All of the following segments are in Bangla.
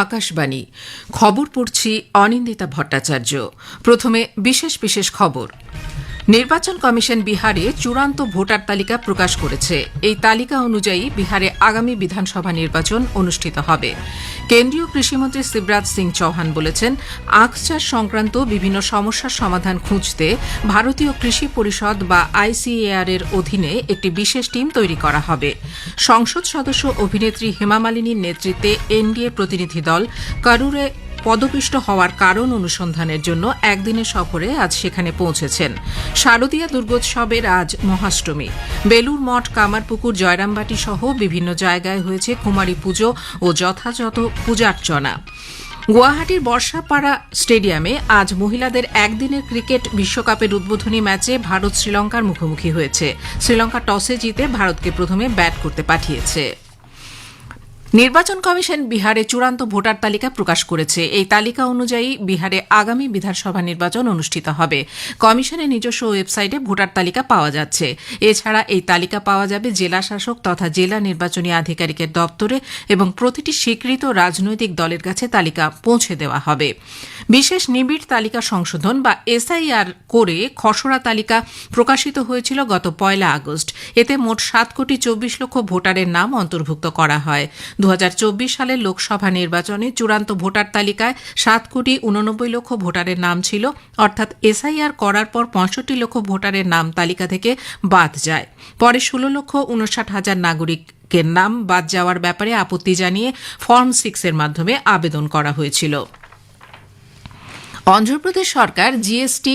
আকাশবাণী। খবর পড়ছি অনিন্দিতা ভট্টাচার্য। প্রথমে বিশেষ বিশেষ খবর। নির্বাচন কমিশন বিহারে চূড়ান্ত ভোটার তালিকা প্রকাশ করেছে। এই তালিকা অনুযায়ী বিহারে আগামী বিধানসভা নির্বাচন অনুষ্ঠিত হবে। কেন্দ্রীয় কৃষিমন্ত্রী শিবরাজ সিং চৌহান বলেছেন, আখ চাষ সংক্রান্ত বিভিন্ন সমস্যার সমাধান খুঁজতে ভারতীয় কৃষি পরিষদ বা আইসিএআর এর অধীনে একটি বিশেষ টিম তৈরি করা হবে। সংসদ সদস্য অভিনেত্রী হেমা মালিনীর নেতৃত্বে এনডিএ প্রতিনিধি দল কারুরে পদপিষ্ট হওয়ার কারণ অনুসন্ধানের জন্য একদিনের সফরে আজ সেখানে পৌঁছেছেন। শারদীয়া দুর্গোৎসবের আজ মহাষ্টমী। বেলুর মঠ, কামারপুকুর, জয়রামবাটি সহ বিভিন্ন জায়গায় হয়েছে কুমারী পুজো ও যথাযথ পূজার্চনা। গুয়াহাটির বর্ষাপাড়া স্টেডিয়ামে আজ মহিলাদের একদিনের ক্রিকেট বিশ্বকাপের উদ্বোধনী ম্যাচে ভারত শ্রীলঙ্কার মুখোমুখি হয়েছে। শ্রীলঙ্কা টসে জিতে ভারতকে প্রথমে ব্যাট করতে পাঠিয়েছে। নির্বাচন কমিশন বিহারে চূড়ান্ত ভোটার তালিকা প্রকাশ করেছে। এই তালিকা অনুযায়ী বিহারে আগামী বিধানসভা নির্বাচন অনুষ্ঠিত হবে। কমিশনের নিজস্ব ওয়েবসাইটে ভোটার তালিকা পাওয়া যাচ্ছে। এছাড়া এই তালিকা পাওয়া যাবে জেলা শাসক তথা জেলা নির্বাচনী আধিকারিকের দপ্তরে এবং প্রতিটি স্বীকৃত রাজনৈতিক দলের কাছে তালিকা পৌঁছে দেওয়া হবে। বিশেষ নিবিড় তালিকা সংশোধন বা এসআইআর করে খসড়া তালিকা প্রকাশিত হয়েছিল গত পয়লা আগস্ট। এতে মোট সাত কোটি চব্বিশ লক্ষ ভোটারের নাম অন্তর্ভুক্ত করা হয়। দু হাজার চব্বিশ সালের লোকসভা নির্বাচনে চূড়ান্ত ভোটার তালিকায় সাত কোটি উননব্বই লক্ষ ভোটারের নাম ছিল, অর্থাৎ এসআইআর করার পর পঁয়ষট্টি লক্ষ ভোটারের নাম তালিকা থেকে বাদ যায়। পরে ষোলো লক্ষ উনষাট হাজার নাগরিকের নাম বাদ যাওয়ার ব্যাপারে আপত্তি জানিয়ে ফর্ম সিক্সের মাধ্যমে আবেদন করা হয়েছিল। অন্ধ্রপ্রদেশ সরকার জিএসটি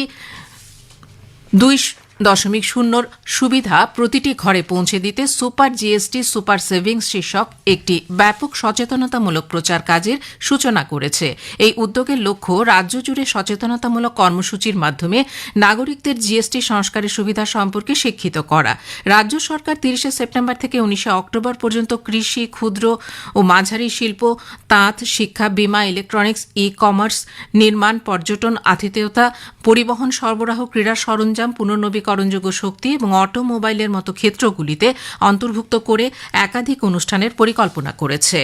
দুই দশমিক শূন্যর সুবিধা প্রতিটি ঘরে পৌঁছে দিতে সুপার জিএসটি, সুপার সেভিংস শীর্ষক একটি ব্যাপক সচেতনতামূলক প্রচার কাজের সূচনা করেছে। এই উদ্যোগের লক্ষ্য রাজ্য জুড়ে সচেতনতামূলক কর্মসূচির মাধ্যমে নাগরিকদের জিএসটি সংস্কারের সুবিধা সম্পর্কে শিক্ষিত করা। রাজ্য সরকার তিরিশে সেপ্টেম্বর থেকে উনিশে অক্টোবর পর্যন্ত কৃষি, ক্ষুদ্র ও মাঝারি শিল্প, তাঁত, শিক্ষা, বিমা, ইলেকট্রনিক্স ই কমার্স নির্মাণ, পর্যটন, আতিথেয়তা, পরিবহন সরবরাহ, ক্রীড়া সরঞ্জাম, পুনর্নবীকরণ করণযোগ্য শক্তি এবং অটোমোবাইলের মতো ক্ষেত্রগুলিতে অন্তর্ভুক্ত করে একাধিক অনুষ্ঠানের পরিকল্পনা করেছে।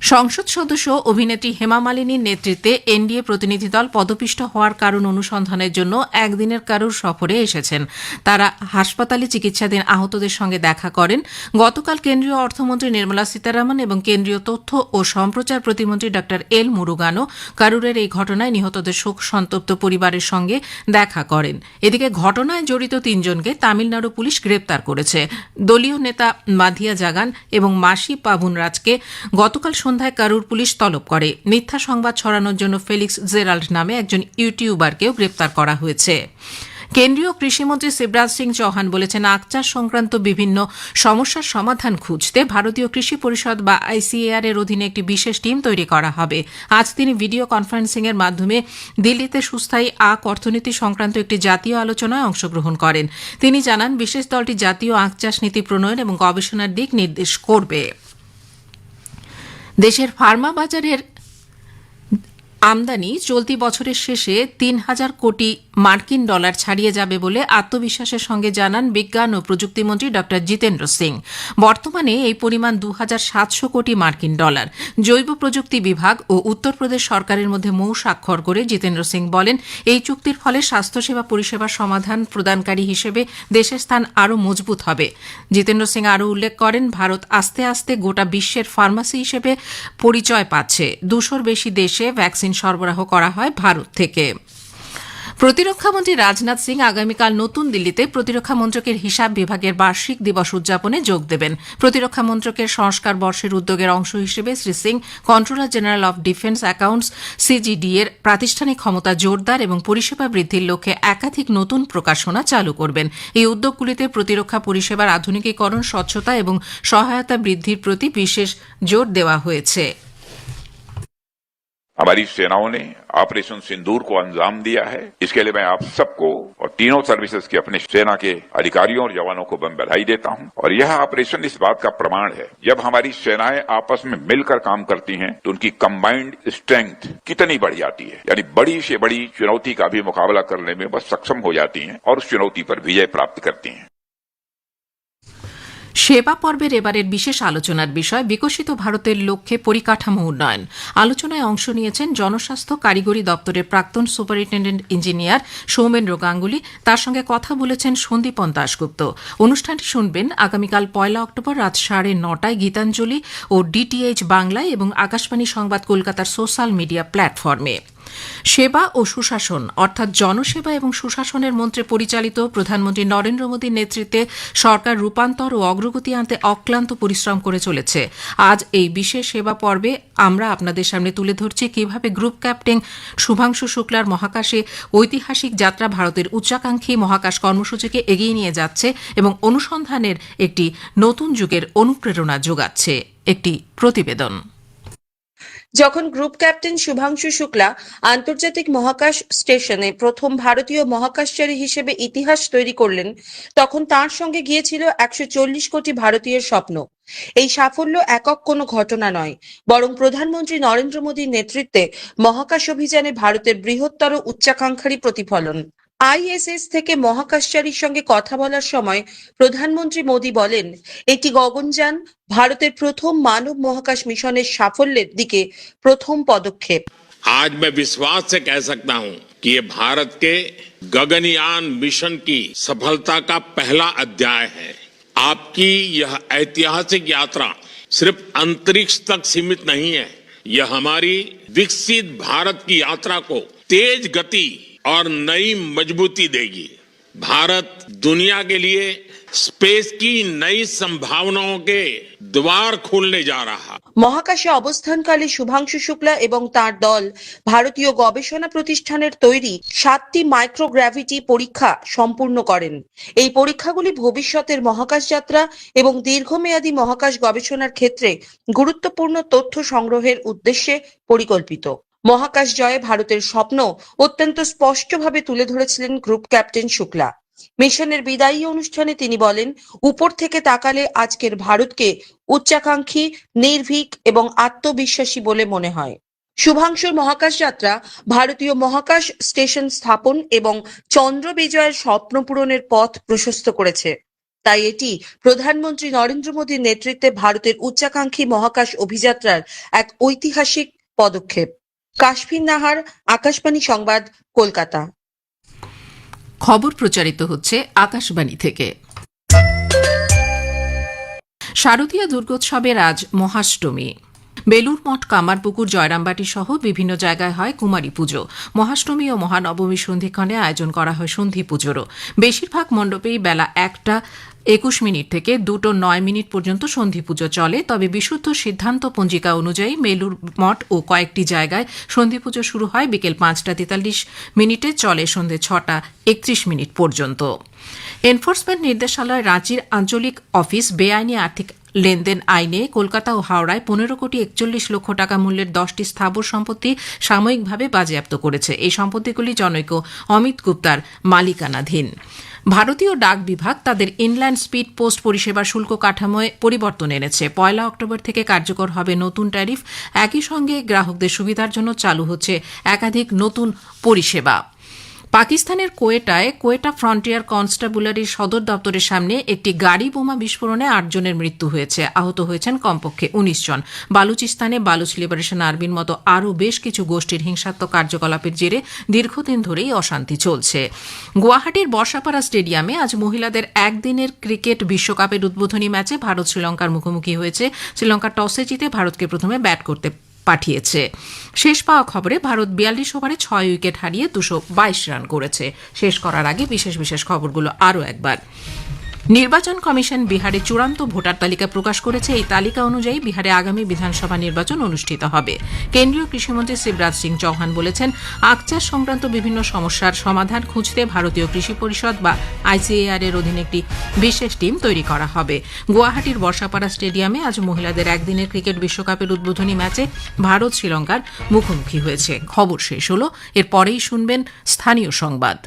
সংসদ সদস্য অভিনেত্রী হেমা মালিনীর নেতৃত্বে এনডিএ প্রতিনিধি দল পদপিষ্ট হওয়ার কারণ অনুসন্ধানের জন্য একদিনের কারোর সফরে এসেছেন। তারা হাসপাতালে চিকিৎসাধীন আহতদের সঙ্গে দেখা করেন। গতকাল কেন্দ্রীয় অর্থমন্ত্রী নির্মলা সীতারামন এবং কেন্দ্রীয় তথ্য ও সম্প্রচার প্রতিমন্ত্রী ড এল মুরুগানো কারুরের এই ঘটনায় নিহতদের শোক সন্তপ্ত পরিবারের সঙ্গে দেখা করেন। এদিকে ঘটনায় জড়িত তিনজনকে তামিলনাড়ু পুলিশ গ্রেপ্তার করেছে। দলীয় নেতা মাধিয়া জাগান এবং মাসি পাভুন রাজকে গতকাল সন্ধ্যায় কারুর পুলিশ তলব করে। মিথ্যা সংবাদ ছড়ানোর জন্য ফেলিক্স জেরাল্ড নামে একজন ইউটিউবারকেও গ্রেপ্তার করা হয়েছে। কেন্দ্রীয় কৃষিমন্ত্রী শিবরাজ সিং চৌহান বলেছেন আকচাষ সংক্রান্ত বিভিন্ন সমস্যার সমাধান খুঁজতে ভারতীয় কৃষি পরিষদ বা আইসিএআর এর অধীনে একটি বিশেষ টিম তৈরি করা হবে। আজ তিনি ভিডিও কনফারেন্সিং এর মাধ্যমে দিল্লিতে সুস্থায়ী আখ অর্থনীতি সংক্রান্ত একটি জাতীয় আলোচনায় অংশগ্রহণ করেন। তিনি জানান, বিশেষ দলটি জাতীয় আখ চাষ নীতি প্রণয়ন এবং গবেষণার দিক নির্দেশ করবে। দেশের ফার্মা বাজারের আমদানি চলতি বছরের শেষে তিন হাজার কোটি মার্কিন ডলার ছাড়িয়ে যাবে বলে আত্মবিশ্বাসের সঙ্গে জানান বিজ্ঞান ও প্রযুক্তিমন্ত্রী ড জিতেন্দ্র সিং। বর্তমানে এই পরিমাণ দু হাজার সাতশো কোটি মার্কিন ডলার। জৈব প্রযুক্তি বিভাগ ও উত্তরপ্রদেশ সরকারের মধ্যে মৌ স্বাক্ষর করে জিতেন্দ্র সিং বলেন, এই চুক্তির ফলে স্বাস্থ্যসেবা পরিষেবা সমাধান প্রদানকারী হিসেবে দেশের স্থান আরও মজবুত হবে। জিতেন্দ্র সিং আরও উল্লেখ করেন, ভারত আস্তে আস্তে গোটা বিশ্বের ফার্মাসি হিসেবে পরিচয় পাচ্ছে। দুশোর বেশি দেশে ভ্যাকসিন সরবরাহ করা হয় ভারত থেকে। প্রতিরক্ষামন্ত্রী রাজনাথ সিং আগামীকাল নতুন দিল্লিতে প্রতিরক্ষা মন্ত্রকের হিসাব বিভাগের বার্ষিক দিবস উদযাপনে যোগ দেবেন। প্রতিরক্ষা মন্ত্রকের সংস্কার বর্ষের উদ্যোগের অংশ হিসেবে Shri Singh, controller general of defence accounts CGD এর প্রাতিষ্ঠানিক ক্ষমতা জোরদার এবং পরিষেবা বৃদ্ধির লক্ষ্যে একাধিক নতুন প্রকাশনা চালু করবেন। এই উদ্যোগগুলিতে প্রতিরক্ষা পরিষেবার আধুনিকীকরণ, স্বচ্ছতা এবং সহায়তা বৃদ্ধির প্রতি বিশেষ জোর দেওয়া হয়েছে। हमारी सेनाओं ने ऑपरेशन सिंदूर को अंजाम दिया है। इसके लिए मैं आप सबको और तीनों सर्विसेज़ के अपने सेना के अधिकारियों और जवानों को मैं बधाई देता हूँ। और यह ऑपरेशन इस बात का प्रमाण है, जब हमारी सेनाएँ आपस में मिलकर काम करती हैं तो उनकी कंबाइंड स्ट्रेंथ कितनी बढ़ जाती है। यानी बड़ी से बड़ी चुनौती का भी मुकाबला करने में वह सक्षम हो जाती हैं और उस चुनौती पर विजय प्राप्त करती हैं। সেবা পর্বের এবারের বিশেষ আলোচনার বিষয়, বিকশিত ভারতের লক্ষ্যে পরিকাঠামো উন্নয়ন। আলোচনায় অংশ নিয়েছেন জনস্বাস্থ্য কারিগরি দপ্তরের প্রাক্তন সুপারিনটেন্ডেন্ট ইঞ্জিনিয়ার সৌমেন্দ্র গাঙ্গুলি। তার সঙ্গে কথা বলেছেন সন্দীপন দাশগুপ্ত। অনুষ্ঠানটি শুনবেন আগামীকাল পয়লা অক্টোবর রাত সাড়ে নটায় গীতাঞ্জলি ও ডিটিএইচ বাংলায় এবং আকাশবাণী সংবাদ কলকাতার সোশ্যাল মিডিয়া প্ল্যাটফর্মে। সেবা ও সুশাসন, অর্থাৎ জনসেবা এবং সুশাসনের মন্ত্রে পরিচালিত প্রধানমন্ত্রী নরেন্দ্র মোদীর নেতৃত্বে সরকার রূপান্তর ও অগ্রগতি আনতে অক্লান্ত পরিশ্রম করে চলেছে। আজ এই বিশেষ সেবা পর্বে আমরা আপনাদের সামনে তুলে ধরছি কীভাবে গ্রুপ ক্যাপ্টেন শুভাংশু শুক্লার মহাকাশে ঐতিহাসিক যাত্রা ভারতের উচ্চাকাঙ্ক্ষী মহাকাশ কর্মসূচিকে এগিয়ে নিয়ে যাচ্ছে এবং অনুসন্ধানের একটি নতুন যুগের অনুপ্রেরণা যোগাচ্ছে। একটি প্রতিবেদন। যখন গ্রুপ ক্যাপ্টেন শুভাংশু শুক্লা আন্তর্জাতিক মহাকাশ স্টেশনে প্রথম ভারতীয় মহাকাশচারী হিসেবে ইতিহাস তৈরি করলেন, তখন তার সঙ্গে গিয়েছিল একশো চল্লিশ কোটি ভারতীয়ের স্বপ্ন। এই সাফল্য একক কোনো ঘটনা নয়, বরং প্রধানমন্ত্রী নরেন্দ্র মোদীর নেতৃত্বে মহাকাশ অভিযানে ভারতের বৃহত্তর উচ্চাকাঙ্ক্ষারই প্রতিফলন। আইএসএস থেকে মহাকাশচারীর সঙ্গে কথা বলার সময় প্রধানমন্ত্রী মোদী বলেন এটি গগনযান ভারতের প্রথম মানব মহাকাশ মিশনের সাফল্যের দিকে প্রথম পদক্ষেপ आज मैं विश्वास से कह सकता हूं कि ये भारत के गगनयान मिशन की सफलता का पहला अध्याय है आपकी यह ऐतिहासिक यात्रा सिर्फ अंतरिक्ष तक सीमित नहीं है यह हमारी विकसित भारत की यात्रा को तेज गति और नई मजबूती देगी भारत दुनिया के लिए स्पेस की नई संभावनाओं के द्वार खोलने जा रहा है মহাকাশে অবস্থানকালে শুভাংশু শুক্লা এবং তার দল ভারতীয় গবেষণা প্রতিষ্ঠানের তৈরি সাতটি মাইক্রোগ্র্যাভিটি পরীক্ষা সম্পূর্ণ করেন এই পরীক্ষাগুলি ভবিষ্যতের মহাকাশ যাত্রা এবং দীর্ঘমেয়াদী মহাকাশ গবেষণার ক্ষেত্রে গুরুত্বপূর্ণ তথ্য সংগ্রহের উদ্দেশ্যে পরিকল্পিত মহাকাশ জয়ে ভারতের স্বপ্ন অত্যন্ত স্পষ্টভাবে তুলে ধরেছিলেন গ্রুপ ক্যাপ্টেন শুক্লা। মিশনের বিদায়ী অনুষ্ঠানে তিনি বলেন, উপর থেকে তাকালে আজকের ভারতকে উচ্চাকাঙ্ক্ষী, নির্ভীক এবং আত্মবিশ্বাসী বলে মনে হয়। শুভাংশুর মহাকাশ যাত্রা ভারতীয় মহাকাশ স্টেশন স্থাপন এবং চন্দ্র বিজয়ের স্বপ্ন পূরণের পথ প্রশস্ত করেছে। তাই এটি প্রধানমন্ত্রী নরেন্দ্র মোদীর নেতৃত্বে ভারতের উচ্চাকাঙ্ক্ষী মহাকাশ অভিযাত্রার এক ঐতিহাসিক পদক্ষেপ। কাশ্মীর নাহার, আকাশবাণী সংবাদ, কলকাতা। খবর প্রচারিত হচ্ছে আকাশবাণী থেকে। শারদীয় দুর্গোৎসবের আজ মহাষ্টমী। বেলুর মঠ, কামারপুকুর, জয়রামবাটি সহ বিভিন্ন জায়গায় হয় কুমারী পুজো। মহাষ্টমী ও মহানবমী সন্ধিক্ষণে আয়োজন করা হয় সন্ধি পুজোরও। বেশিরভাগ মণ্ডপেই বেলা একটা একুশ মিনিট থেকে দুটো নয় মিনিট পর্যন্ত সন্ধি পুজো চলে, তবে বিশুদ্ধ সিদ্ধান্ত পঞ্জিকা অনুযায়ী মেলুর মঠ ও কয়েকটি জায়গায় সন্ধি পুজো শুরু হয় বিকেল পাঁচটা তেতাল্লিশ মিনিটে, চলে সন্ধে ছটা একত্রিশ মিনিট পর্যন্ত। এনফোর্সমেন্ট নির্দেশালয় রাঁচির আঞ্চলিক অফিস বেআইনি আর্থিক লেনদেন আইনে কলকাতা ও হাওড়ায় পনেরো কোটি একচল্লিশ লক্ষ টাকা মূল্যের দশটি স্থাবর সম্পত্তি সাময়িকভাবে বাজেয়াপ্ত করেছে। এই সম্পত্তিগুলি জনৈক অমিত গুপ্তার মালিকানাধীন। ভারতীয় ডাক বিভাগ তাদের ইনল্যান্ড স্পিড পোস্ট পরিষেবা শুল্ক কাঠামোয় পরিবর্তন এনেছে। পয়লা অক্টোবর থেকে কার্যকর হবে নতুন ট্যারিফ একই সঙ্গে গ্রাহকদের সুবিধার জন্য চালু হচ্ছে একাধিক নতুন পরিষেবা। পাকিস্তানের কোয়েটায় কোয়েটা ফ্রন্টিয়ার কনস্টাবুলারির সদর দপ্তরের সামনে একটি গাড়ি বোমা বিস্ফোরণে আটজনের মৃত্যু হয়েছে। আহত হয়েছেন কমপক্ষে উনিশ জন। বালুচিস্তানে বালুচ লিবারেশন আর্মির মতো আরও বেশ কিছু গোষ্ঠীর হিংসাত্মক কার্যকলাপের জেরে দীর্ঘদিন ধরেই অশান্তি চলছে। গুয়াহাটির বর্ষাপাড়া স্টেডিয়ামে আজ মহিলাদের একদিনের ক্রিকেট বিশ্বকাপের উদ্বোধনী ম্যাচে ভারত শ্রীলঙ্কার মুখোমুখি হয়েছে। শ্রীলঙ্কা টসে জিতে ভারতকে প্রথমে ব্যাট করতে পাঠিয়েছে। শেষ পাওয়া খবরে ভারত বিয়াল্লিশ ওভারে ছয় উইকেট হারিয়ে দুশো বাইশ রান করেছে। শেষ করার আগে বিশেষ বিশেষ খবরগুলো আরও একবার। নির্বাচন কমিশন বিহারে চূড়ান্ত ভোটার তালিকা প্রকাশ করেছে। এই তালিকা অনুযায়ী বিহারে আগামী বিধানসভা নির্বাচন অনুষ্ঠিত হবে। কেন্দ্রীয় কৃষিমন্ত্রী শিবরাজ সিং চৌহান বলেছেন আখচাষ সংক্রান্ত বিভিন্ন সমস্যার সমাধান খুঁজতে ভারতীয় কৃষি পরিষদ বা আইসিএআর এর অধীনে একটি বিশেষ টিম তৈরি করা হবে। গুয়াহাটির বর্ষাপাড়া স্টেডিয়ামে আজ মহিলাদের একদিনের ক্রিকেট বিশ্বকাপের উদ্বোধনী ম্যাচে ভারত শ্রীলঙ্কার মুখোমুখি হয়েছে। খবর শেষ হল, এরপরেই শুনবেন স্থানীয় সংবাদ।